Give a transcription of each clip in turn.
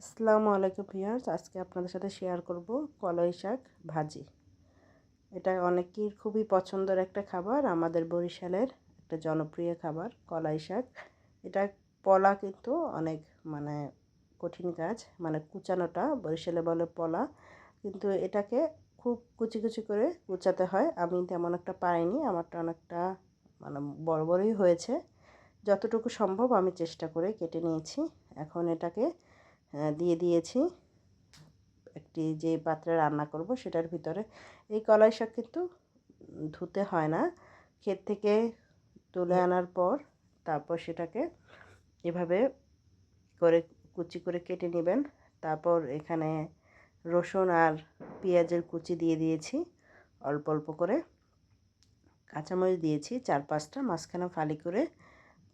আসসালামু আলাইকুম ভিউয়ার্স। আজকে আপনাদের সাথে শেয়ার করব কলাই শাক ভাজি। এটা অনেকের খুবই পছন্দের একটা খাবার, আমাদের বরিশালের একটা জনপ্রিয় খাবার, কলাই শাক। এটা পলা কিন্তু অনেক মানে কঠিন কাজ মানে কুচানোটা, বরিশালে বলে পলা। কিন্তু এটাকে খুব কুচি কুচি করে কুচাতে হয়। আমি তেমন একটা পাইনি আমারটা অনেকটা মানে বড় বড়ই হয়েছে। যতটুকু সম্ভব আমি চেষ্টা করে কেটে নিয়েছি। এখন এটাকে দিয়ে দিয়েছি। একটি যে পাত্রে রান্না করব সেটার ভিতরে। এই কলাই শাক কিন্তু ধুতে হয় না। ক্ষেত থেকে তুলে আনার পর তারপর সেটাকে এভাবে করে কুচি করে কেটে নেবেন। তারপর এখানে রসুন আর পেঁয়াজের কুচি দিয়ে দিয়েছি। অল্প অল্প করে কাঁচামরিচ দিয়েছি চার পাঁচটা, মাঝখানে ফালি করে।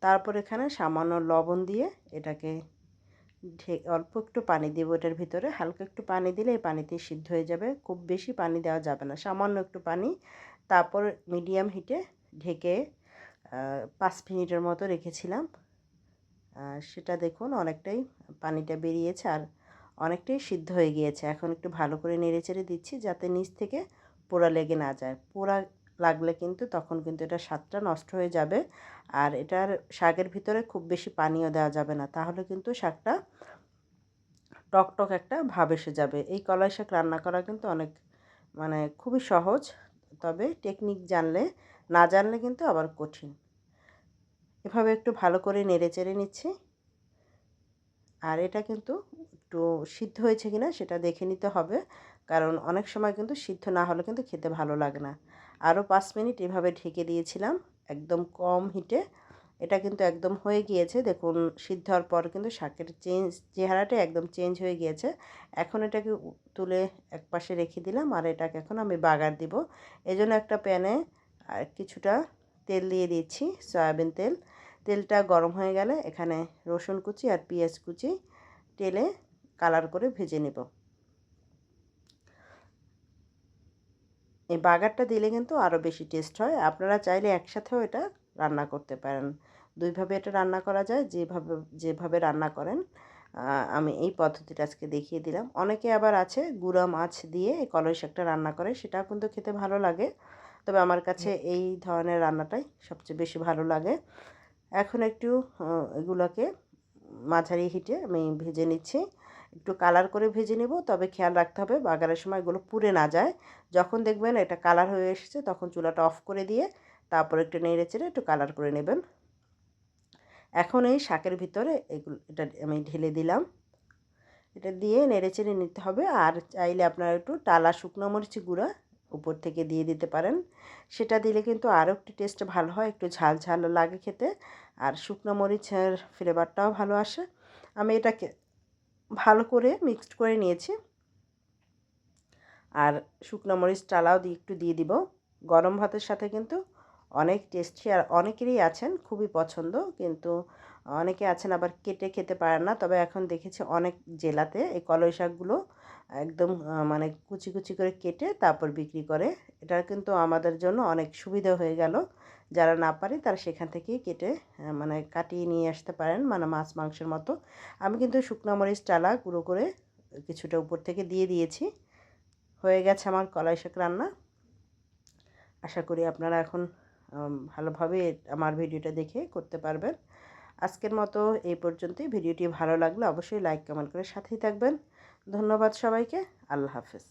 তারপর এখানে সামান্য লবণ দিয়ে এটাকে অল্প একটু পানি দেব ওটার ভিতরে। হালকা একটু পানি দিলে এই পানিতে সিদ্ধ হয়ে যাবে। খুব বেশি পানি দেওয়া যাবে না। সামান্য একটু পানি। তারপর মিডিয়াম হিটে ঢেকে পাঁচ মিনিটের মতো রেখেছিলাম। সেটা দেখুন অনেকটাই পানিটা বেরিয়েছে আর অনেকটাই সিদ্ধ হয়ে গিয়েছে। এখন একটু ভালো করে নেড়ে চেড়ে দিচ্ছি যাতে নিচ থেকে পোড়া লেগে না যায়। পোড়া লাগলে কিন্তু তখন কিন্তু এটা স্বাদটা নষ্ট হয়ে যাবে। আর এটার শাকের ভিতরে খুব বেশি পানিও দেওয়া যাবে না। তাহলে কিন্তু শাকটা টক টক একটা ভাব এসে যাবে। এই কলাই শাক রান্না করা কিন্তু অনেক মানে খুবই সহজ। তবে টেকনিক জানলে, না জানলে কিন্তু আবার কঠিন। এভাবে একটু ভালো করে নেড়ে চেড়ে নিচ্ছি। আর এটা কিন্তু একটু সিদ্ধ হয়েছে কিনা সেটা দেখে নিতে হবে। কারণ অনেক সময় কিন্তু সিদ্ধ না হলে কিন্তু খেতে ভালো লাগে না। আরও পাঁচ মিনিট এভাবে ঢেকে দিয়েছিলাম, একদম কম হিটে। এটা কিন্তু একদম হয়ে গিয়েছে। দেখুন, সিদ্ধ হওয়ার পর কিন্তু শাকের চেঞ্জ চেহারাটা একদম চেঞ্জ হয়ে গিয়েছে। এখন এটাকে তুলে এক পাশে রেখে দিলাম আর এটাকে এখন আমি বাগার দিব। এজন্য একটা প্যানে কিছুটা তেল দিয়ে দিচ্ছি, সয়াবিন তেল। তেলটা গরম হয়ে গেলে এখানে রসুন কুচি আর পেঁয়াজ কুচি, তেলে কালার করে ভেজে নেব। এই বাগারটা দিলে কিন্তু আরও বেশি টেস্ট হয়। আপনারা চাইলে একসাথেও এটা রান্না করতে পারেন। দুইভাবে এটা রান্না করা যায় যেভাবে যেভাবে রান্না করেন। আমি এই পদ্ধতিটা আজকে দেখিয়ে দিলাম। অনেকে আবার আছে গুঁড়া মাছ দিয়ে এই কলই শাকটা রান্না করে সেটাও কিন্তু খেতে ভালো লাগে। তবে আমার কাছে এই ধরনের রান্নাটাই সবচেয়ে বেশি ভালো লাগে। এখন একটু এগুলোকে মাঝারি হিটে আমি ভেজে নিচ্ছি। একটু কালার করে ভেজে নেব, তবে খেয়াল রাখতে হবে বাগারের সময় এগুলো পুড়ে না যায়। যখন দেখবেন এটা কালার হয়ে এসেছে, তখন চুলাটা অফ করে দিয়ে তারপর একটু নেড়ে চেড়ে একটু কালার করে নেবেন। এখন এই শাকের ভিতরে এগুলো, এটা আমি ঢেলে দিলাম। এটা দিয়ে নেড়ে চেড়ে নিতে হবে। আর চাইলে আপনারা একটু টালা শুকনো মরিচ গুঁড়া উপর থেকে দিয়ে দিতে পারেন। সেটা দিলে কিন্তু আরও একটু টেস্ট ভালো হয়, একটু ঝাল ঝাল লাগে খেতে। আর শুকনো মরিচের ফ্লেভারটাও ভালো আসে। আমি এটাকে ভালো করে মিক্সড করে নিয়েছি। আর শুকনো মরিচ টালাও দিয়ে একটু দিয়ে দিব। গরম ভাতের সাথে কিন্তু অনেক টেস্টি আর অনেকেরই আছেন খুবই পছন্দ, কিন্তু অনেকে আছেন আবার কেটে খেতে পারেন না। তবে এখন দেখেছি অনেক জেলাতে এই কলই শাকগুলো একদম মানে কুচি কুচি করে কেটে তারপর বিক্রি করে। এটা কিন্তু আমাদের জন্য অনেক সুবিধা হয়ে গেল। যারা না পারে তারা সেখান থেকেই কেটে মানে কাটিয়ে নিয়ে আসতে পারেন মানে মাছ মাংসের মতো। আমি কিন্তু শুকনো মরিচ, টালা গুঁড়ো করে কিছুটা উপর থেকে দিয়ে দিয়েছি। হয়ে গেছে আমার কলাই শাক রান্না। আশা করি আপনারা এখন ভালোভাবে আমার ভিডিওটা দেখে করতে পারবেন। আজকের মতো এই পর্যন্তই। ভিডিওটি ভালো লাগলে অবশ্যই লাইক কমেন্ট করে সাথেই থাকবেন। ধন্যবাদ সবাইকে। আল্লাহ হাফেজ।